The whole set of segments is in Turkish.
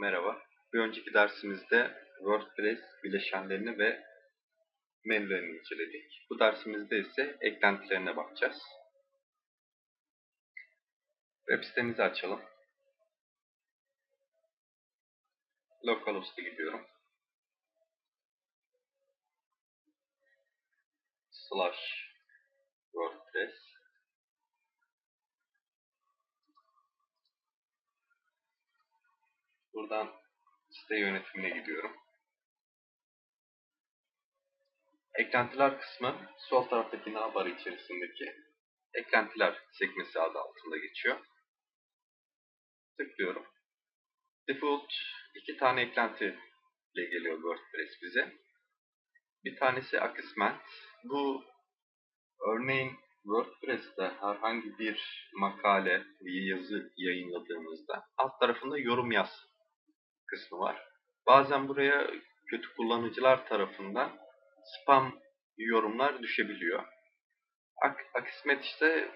Merhaba. Bir önceki dersimizde WordPress bileşenlerini ve menülerini inceledik. Bu dersimizde ise eklentilerine bakacağız. Web sitemizi açalım. Localhost'a gidiyorum. Slash WordPress Buradan site yönetimine gidiyorum. Eklentiler kısmı sol taraftaki navbar içerisindeki eklentiler sekmesi adı altında geçiyor. Tıklıyorum. Default iki tane eklenti ile geliyor WordPress bize. Bir tanesi Akismet. Bu örneğin WordPress'te herhangi bir makale, bir yazı yayınladığımızda alt tarafında yorum yaz kısmı var. Bazen buraya kötü kullanıcılar tarafından spam yorumlar düşebiliyor. Ak Akismet işte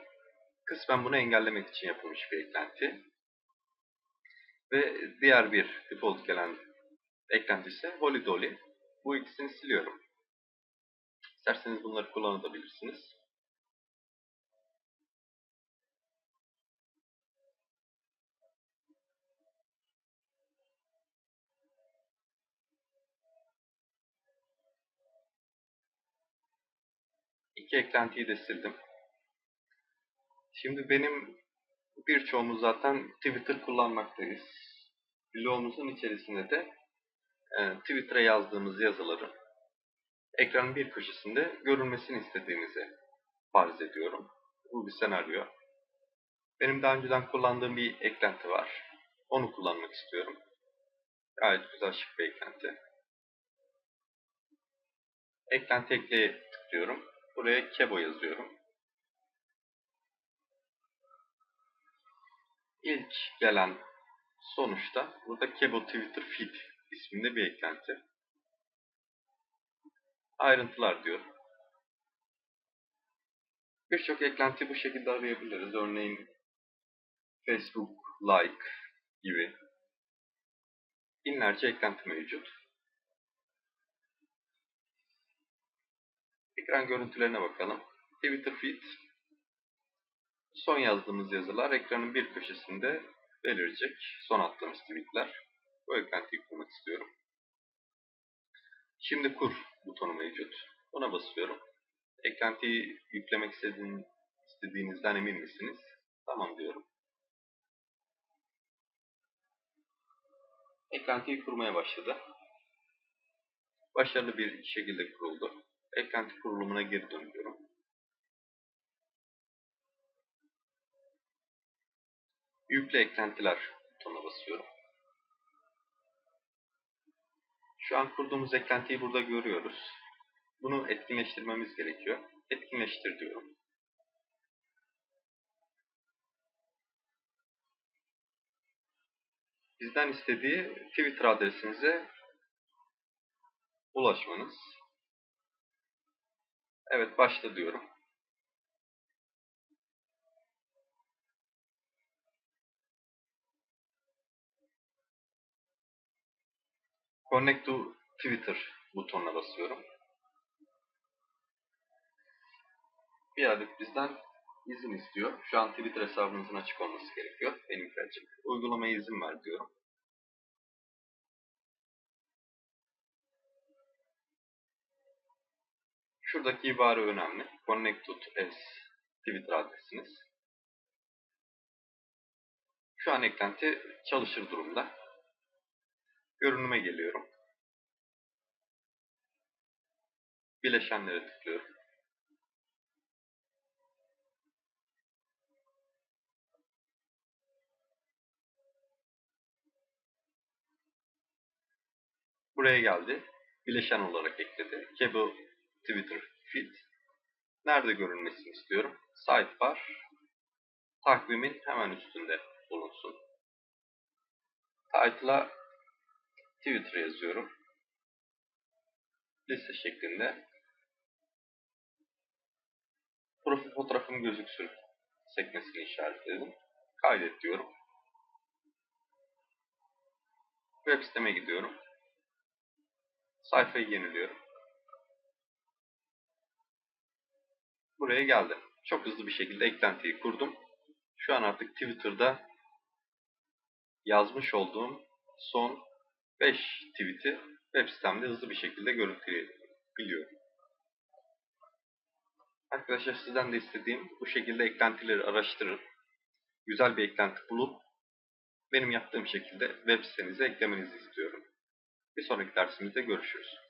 kısmen bunu engellemek için yapılmış bir eklenti. Ve diğer bir default gelen eklenti ise Holy Dolly. Bu ikisini siliyorum. İsterseniz bunları kullanabilirsiniz. İki eklentiyi de sildim. Şimdi benim birçoğumuz zaten Twitter kullanmaktayız. Blogumuzun içerisinde de e, Twitter'a yazdığımız yazıların ekranın bir köşesinde görülmesini istediğimizi farz ediyorum. Bu bir senaryo. Benim daha önceden kullandığım bir eklenti var. Onu kullanmak istiyorum. Gayet güzel şık bir eklenti. Eklenti ekleye tıklıyorum. Buraya Kebo yazıyorum. İlk gelen sonuçta burada Kebo Twitter Feed isminde bir eklenti. Ayrıntılar diyor. Birçok eklenti bu şekilde arayabiliriz. Örneğin Facebook Like gibi binlerce eklenti mevcut. Ekran görüntülerine bakalım. Twitter feed son yazdığımız yazılar ekranın bir köşesinde belirecek. Son attığımız tweetler. Bu eklentiyi kurmak istiyorum. Şimdi kur butonu mevcut. Ona basıyorum. Eklentiyi yüklemek istediğin, istediğinizden emin misiniz? Tamam diyorum. Eklentiyi kurmaya başladı. Başarılı bir şekilde kuruldu. Eklenti kurulumuna geri dönüyorum. Yükle eklentiler butonuna basıyorum. Şu an kurduğumuz eklentiyi burada görüyoruz. Bunu etkinleştirmemiz gerekiyor. Etkinleştir diyorum. Bizden istediği Twitter adresinize ulaşmanız. Evet başla diyorum. Connect to Twitter butonuna basıyorum. Bir adet bizden izin istiyor. Şu an Twitter hesabınızın açık olması gerekiyor. Benimki açık. Uygulamaya izin ver diyorum. Şuradaki ibare önemli. Connected as Twitter adresiniz. Şu an eklenti çalışır durumda. Görünüme geliyorum. Bileşenlere tıklıyorum. Buraya geldi. Bileşen olarak ekledi. Cable Twitter feed. Nerede görünmesini istiyorum? Sidebar. Takvimin hemen üstünde bulunsun. Title'a Twitter yazıyorum. Liste şeklinde. Profil fotoğrafım gözüksün sekmesini işaretledim. Kaydet diyorum. Web siteme gidiyorum. Sayfayı yeniliyorum. Buraya geldim. Çok hızlı bir şekilde eklentiyi kurdum. Şu an artık Twitter'da yazmış olduğum son 5 tweet'i web sitemde hızlı bir şekilde görüntüleyebiliyorum. Arkadaşlar sizden de istediğim bu şekilde eklentileri araştırıp güzel bir eklenti bulup benim yaptığım şekilde web sitenize eklemenizi istiyorum. Bir sonraki dersimizde görüşürüz.